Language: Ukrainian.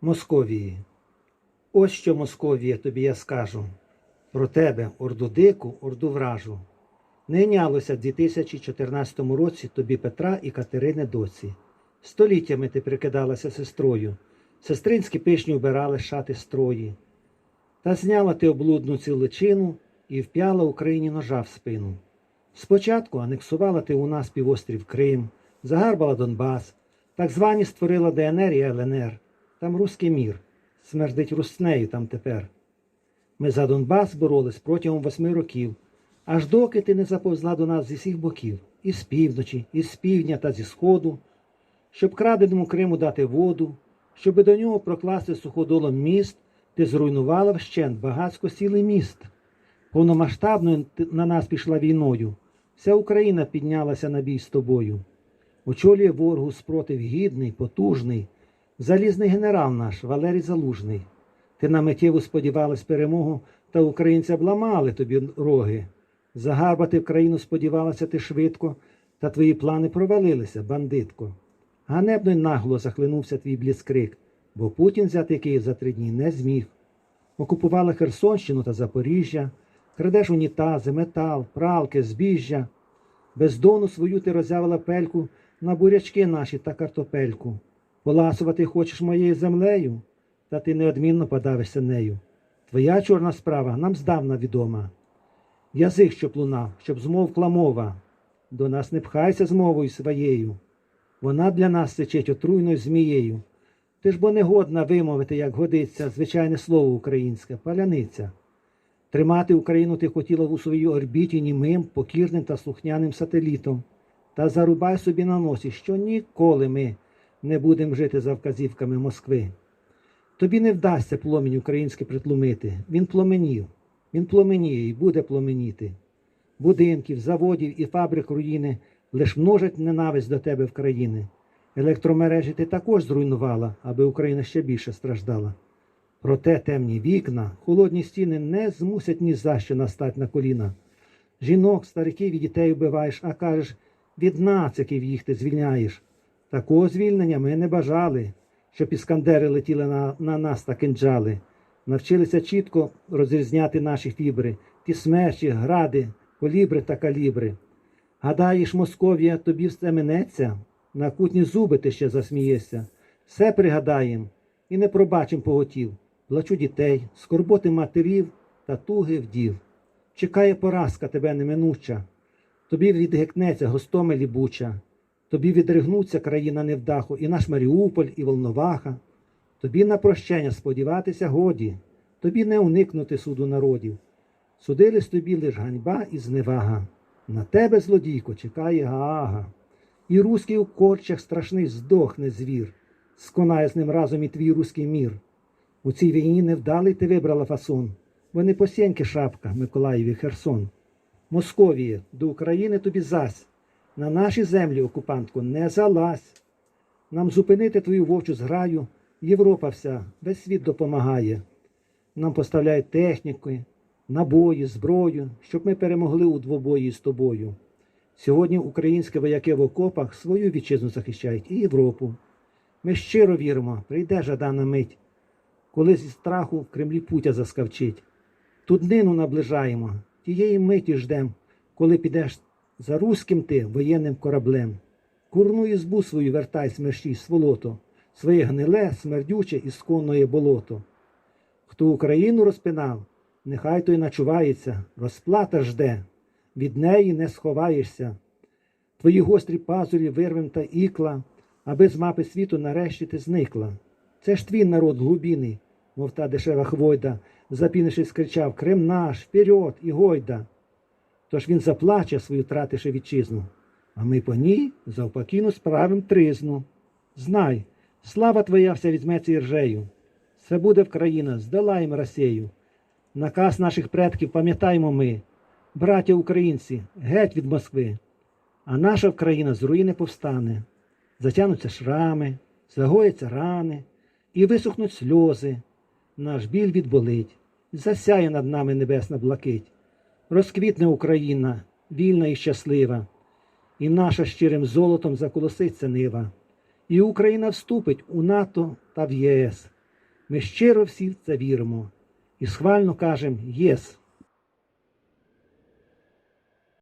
Московії. Ось що Московія тобі я скажу. Про тебе, орду дику, орду вражу. Не йнялося в 2014 році тобі Петра і Катерини доці. Століттями ти прикидалася сестрою, сестринські пишні вбирали шати строї. Та зняла ти облудну цю личину і вп'яла Україні ножа в спину. Спочатку анексувала ти у нас півострів Крим, загарбала Донбас, так звані створила ДНР і ЛНР. Там руський мір, смердить руснею там тепер. Ми за Донбас боролись протягом восьми років, аж доки ти не заповзла до нас зі всіх боків, і з півночі, і з півдня та зі сходу, щоб краденому Криму дати воду, щоби до нього прокласти суходолом міст, ти зруйнувала вщент багатсько сілий міст. Повномасштабною на нас пішла війною. Вся Україна піднялася на бій з тобою. Очолює ворогу спротив гідний, потужний, залізний генерал наш Валерій Залужний. Ти на миттєву сподівалась перемогу, та українці обламали тобі роги. Загарбати в країну сподівалася ти швидко, та твої плани провалилися, бандитко. Ганебно й нагло захлинувся твій бліцкрик, бо Путін взяти Київ за три дні не зміг. Окупувала Херсонщину та Запоріжжя, крадеш унітази, метал, пралки, збіжжя. Бездону свою ти роззявила пельку на бурячки наші та картопельку. Поласувати хочеш моєю землею, та ти неодмінно подавишся нею. Твоя чорна справа нам здавна відома. Язик, щоб лунав, щоб змовкла мова. До нас не пхайся з мовою своєю. Вона для нас сечить отруйною змією. Ти ж бо не годна вимовити, як годиться, звичайне слово українське, паляниця. Тримати Україну ти хотіла у своїй орбіті німим, покірним та слухняним сателітом. Та зарубай собі на носі, що ніколи ми не будемо жити за вказівками Москви. Тобі не вдасться пломінь український притлумити. Він пломенів, він пломеніє і буде пломеніти. Будинків, заводів і фабрик руїни лиш множать ненависть до тебе в країни. Електромережі ти також зруйнувала, аби Україна ще більше страждала. Проте темні вікна, холодні стіни не змусять ні за що настать на коліна. Жінок, стариків і дітей вбиваєш, а кажеш, від нациків їх ти звільняєш. Такого звільнення ми не бажали, щоб іскандери летіли на, на нас та кинджали. Навчилися чітко розрізняти наші фібри, ті смерчі, гради, колібри та калібри. Гадаєш, Московія тобі все минеться, на кутні зуби ти ще засмієшся. Все пригадаєм і не пробачим поготів, плачу дітей, скорботи матерів та туги вдів. Чекає поразка тебе неминуча, тобі відгикнеться гостомелі буча, тобі відригнуться країна невдаху, і наш Маріуполь, і Волноваха. Тобі на прощення сподіватися годі, тобі не уникнути суду народів. Судились тобі лиш ганьба і зневага. На тебе, злодійко, чекає Гаага. І руський у корчах страшний здохне звір, сконає з ним разом і твій руський мір. У цій війні невдалий ти вибрала фасон, бо не посєньки шапка Миколаєві Херсон. Московіє, до України тобі зась, на наші землі, окупантку, не залазь. Нам зупинити твою вовчу зграю, Європа вся, весь світ допомагає. Нам поставляють техніки, набої, зброю, щоб ми перемогли у двобої з тобою. Сьогодні українські вояки в окопах свою вітчизну захищають і Європу. Ми щиро віримо, прийде жадана мить, коли зі страху в Кремлі путя заскавчить. Ту днину наближаємо, тієї миті ждем, коли підеш за руським ти воєнним кораблем. Курну ізбу свою вертай смерщій сволото, своє гниле, смердюче і сконної болото. Хто Україну розпинав, нехай той начувається, розплата жде, від неї не сховаєшся. Твої гострі пазурі вирвем та ікла, аби з мапи світу нарешті ти зникла. Це ж твій народ глубіний, мов та дешева хвойда, запінившись, кричав Крим наш, вперед і гойда. Тож він заплаче свою тративши вітчизну, а ми по ній завпакіну справим тризну. Знай, слава твоя вся візьметься іржею. Це буде в країна, здолаємо Росію. Наказ наших предків пам'ятаємо ми, браття українці, геть від Москви. А наша країна з руїни повстане, затягнуться шрами, загояться рани, і висохнуть сльози. Наш біль відболить, засяє над нами небесна блакить. Розквітне Україна, вільна і щаслива, і наша щирим золотом заколоситься нива. І Україна вступить у НАТО та в ЄС. Ми щиро всі в це віримо і схвально кажемо єс.